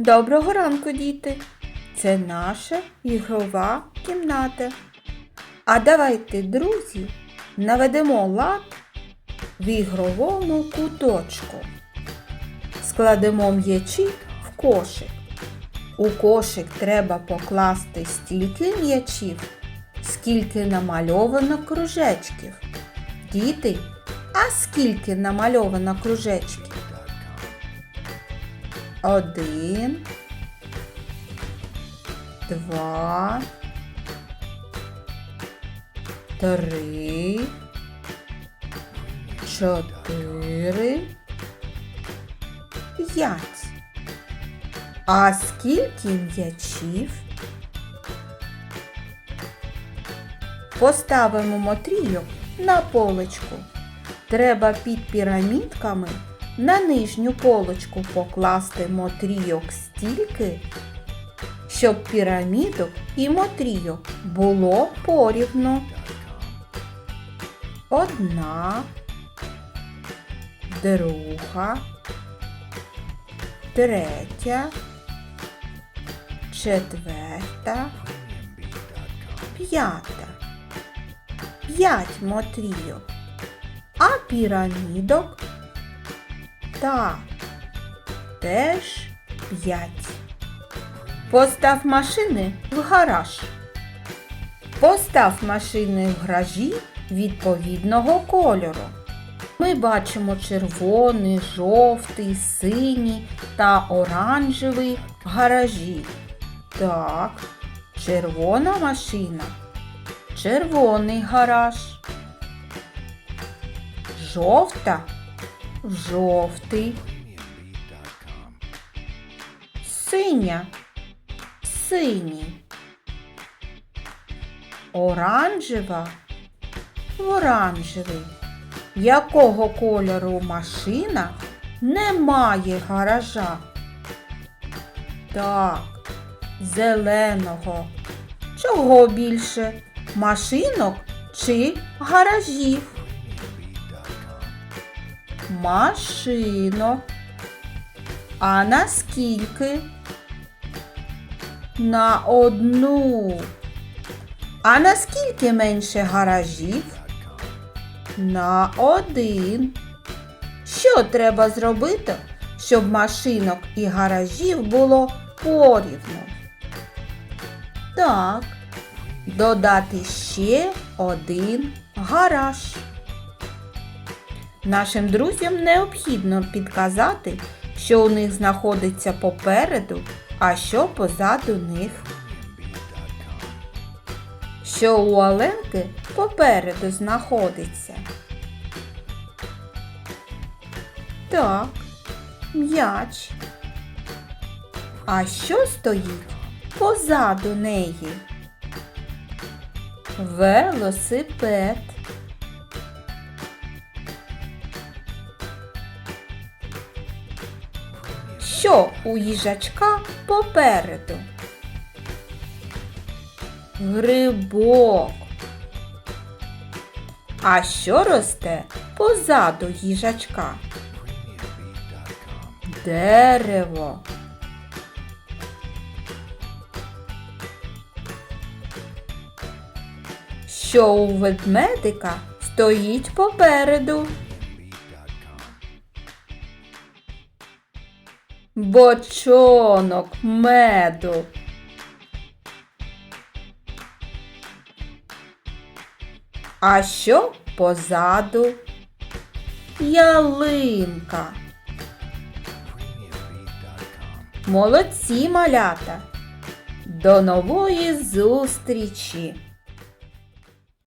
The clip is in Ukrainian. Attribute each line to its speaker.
Speaker 1: Доброго ранку, діти! Це наша ігрова кімната. А давайте, друзі, наведемо лад в ігровому куточку. Складемо м'ячі в кошик. У кошик треба покласти стільки м'ячів, скільки намальовано кружечків. Діти, а скільки намальовано кружечків? Один, два, три, чотири, п'ять. А скільки м'ячів? Поставимо мотрійок на полочку. Треба під пірамідками на нижню полочку покласти мотрійок стільки, щоб пірамідок і мотрійок було порівно. Одна, друга, третя, четверта, п'ята. П'ять мотрійок, а пірамідок так, теж п'ять. Постав машини в гараж. Постав машини в гаражі відповідного кольору. Ми бачимо червоний, жовтий, синій та оранжевий гаражі. Так, червона машина. Червоний гараж. Жовта жовтий, синя, синій, оранжева, оранжевий. Якого кольору машина немає гаража? Так, зеленого. Чого більше? Машинок чи гаражів? Машинок. А наскільки? На одну. А наскільки менше гаражів? На один. Що треба зробити, щоб машинок і гаражів було порівну? Так, додати ще один гараж. Нашим друзям необхідно підказати, що у них знаходиться попереду, а що позаду них. Що у Оленки попереду знаходиться. Так, м'яч. А що стоїть позаду неї? Велосипед. Що у їжачка попереду? Грибок. А що росте позаду їжачка? Дерево. Що у ведмедика стоїть попереду? Бочонок меду. А що позаду? Ялинка. Молодці малята. До нової зустрічі!